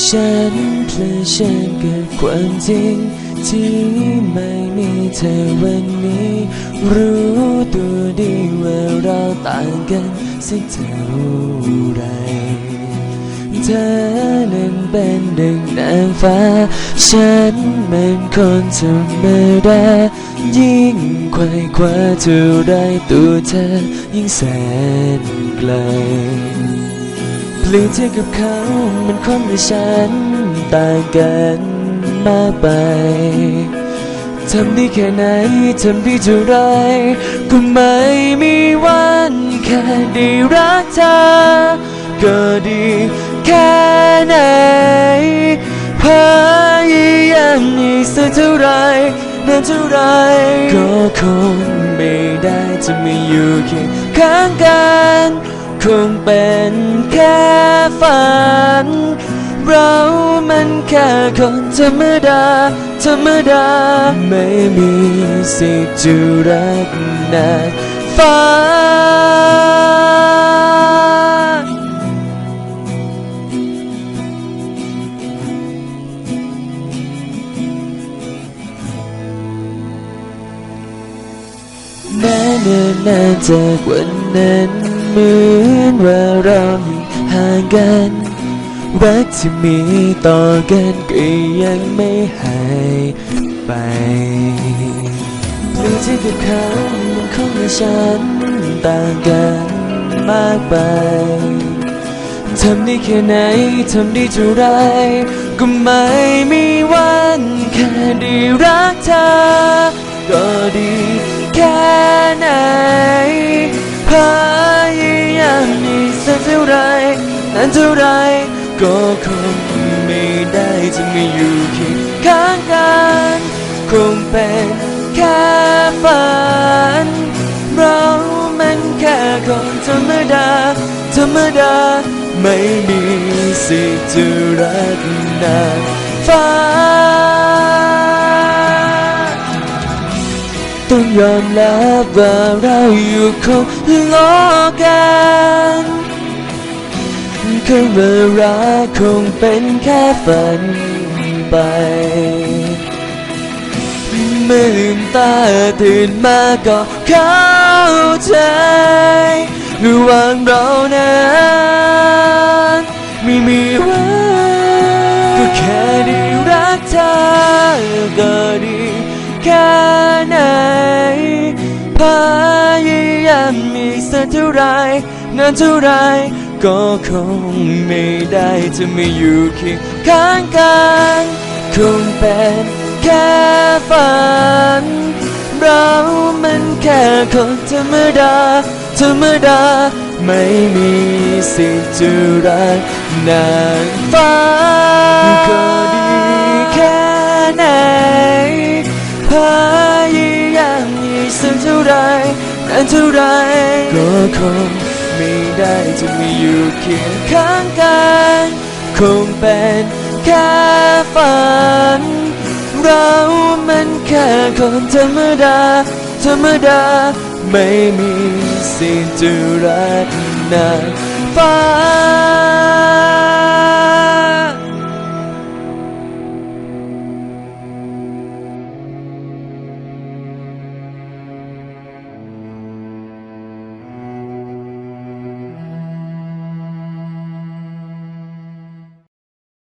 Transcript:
ฉันเพลอฉันกับความจริง ที่ไม่มีเธอวันนี้ รู้ตัวดีว่าเราต่างกันสักเท่าไรเธอนั้นเป็นดึงนางฟ้า ฉันเป็นคนธรรมดา ยิ่งไขว่คว้าเท่าไรตัวเธอยิ่งแสนไกล เลี่ยนเธอกับเขา มันคนกับฉันต่างกันมากไปทำได้แค่ไหน ทำได้เท่าไร ก็ไม่มีวันแค่ได้รักเธอ ก็ดีแค่ไหนพยายามอีกสักเท่าไรนานเท่าไร ก็คงไม่ได้จะไม่อยู่เคียงข้างกัน คงเป็นแค่ฝัน เรามันแค่คนธรรมดา ธรรมดา ไม่มีสิทธิ์จะรักนานฟ้าแม้เนิ่นนานจากวันนั้น เหมือนว่าเรายู่ห่างกัน รักที่มีต่อกันก็ยังไม่หายไปเรื่อที่กับเขามันคงกับฉันต่างกันมากไปทำได้แค่ไหน ทำได้เท่าไร ก็ไม่มีวันแค่ได้รักเธอ ก็ดีแค่ไหน ไร ก็คงไม่ได้จะไม่อยู่เคียงข้างกัน คงเป็นแค่ฝัน เรามันแค่คนธรรมดา ธรรมดา ไม่มีสิทธิ์จะรักนางฟ้าต้องยอมรับว่าเราอยู่คงล้อกัน คำว่ารักคงเป็นแค่ฝันไป เมื่อลืมตาตื่นมาก็เข้าใจระหว่างเรานั้นไม่มีวันก็แค่ได้รักเธอก็ดีแค่ไหนพยายามอีกสักเท่าไรนานเท่าไร ก็คงไม่ได้จะไม่อยู่เคียงข้างกันคงเป็นแค่ฝัน เรามันแค่คนธรรมดา ธรรมดา ไม่มีสิทธิ์จะรักนางฟ้าก็ดีแค่ไหนพยายามอีกสักเท่าไรนานเท่าไรก็คง ไม่ได้จะมีอยู่เคียงข้างกัน คงเป็นแค่ฝัน เรามันแค่คนธรรมดา ธรรมดา ไม่มีสิทธิ์จะรักนางฟ้า